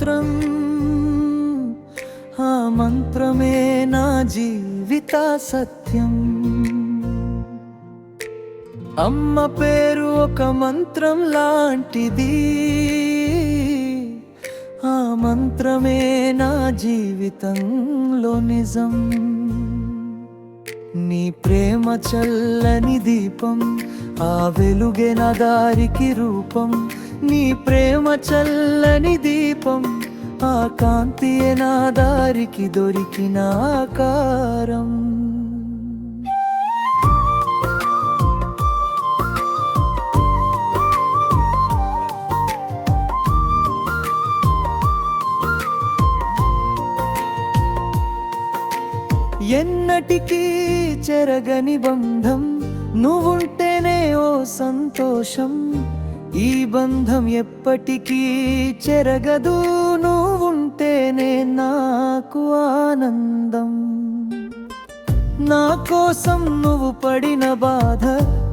మంత్రం. ఆ మంత్రమే నా జీవిత సత్యం. అమ్మ పేరు ఒక మంత్రం లాంటిది. ఆ మంత్రమే నా జీవితంలో నిజం. నీ ప్రేమ చల్లని దీపం ఆ వెలుగే నా దారికి రూపం నీ ప్రేమ చల్లని దీపం ఆ కాంతియే నా దారికి దొరికిన ఆకారం. ఎన్నటికీ చెరగని బంధం నువ్వుంటేనే ఓ సంతోషం. ఈ బంధం ఎప్పటికీ చెరగదు. నువ్వుంటేనే నాకు ఆనందం. నా కోసం నువ్వు పడిన బాధ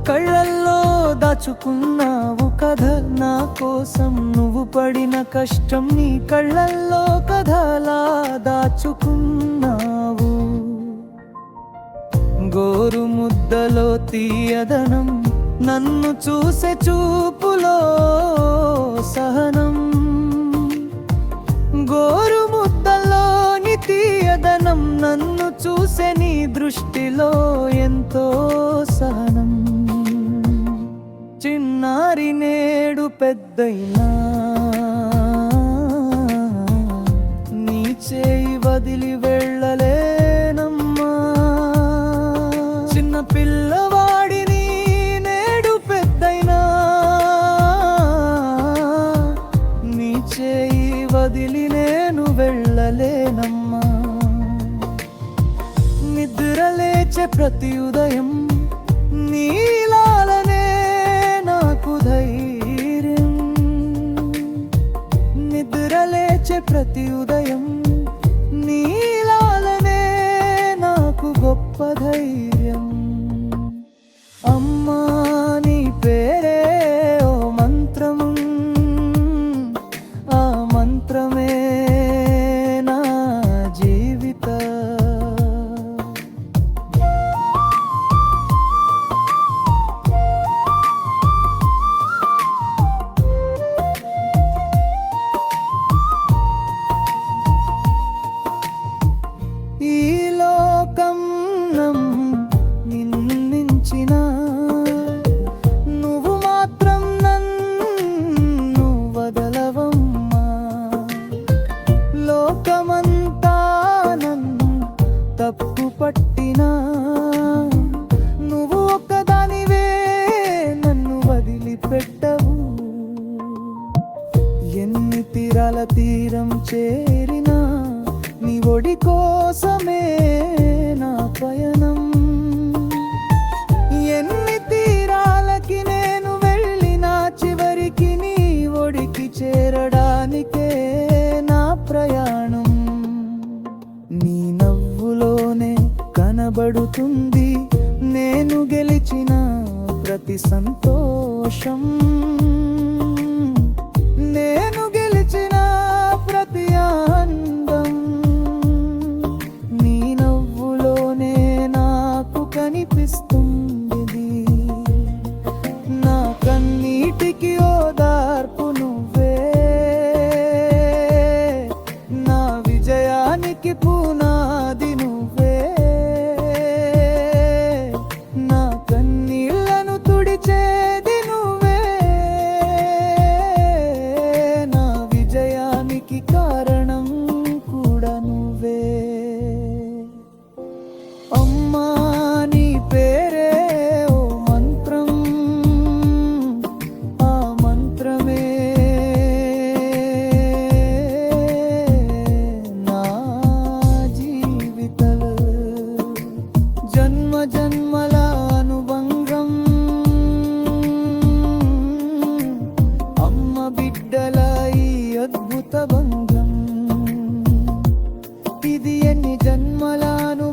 కళ్ళల్లో దాచుకున్నావు కథ. నా కోసం నువ్వు పడిన కష్టం నీ కళ్ళల్లో కథలా దాచుకున్నావు. గోరు ముద్దలో తీయదనం నన్ను చూసే చూపులో సహనం. గోరు ముద్దలోని తీయదనం నన్ను చూసే నీ దృష్టిలో ఎంతో సహనం. చిన్నారి నేడు పెద్దయినా నీ చేయి వదిలి వెళ్ళలే నిద్ర లేచే ప్రతి ఉదయం నీలాలనే నాకు ధైర్యం. నిద్ర లేచే ప్రతి ఉదయం నీలాలనే నాకు గొప్ప ధైర్యం. పెట్టవు. ఎన్ని తీరాల తీరం చేరినా నీ ఒడి కోసమే నా పయనం. ఎన్ని తీరాలకి నేను వెళ్ళినా చివరికి నీ ఒడికి చేరడానికే నా ప్రయాణం. నీ నవ్వులోనే కనబడుతుంది నేను గెలిచిన ప్రతి సంతోషం నేను జన్మలాను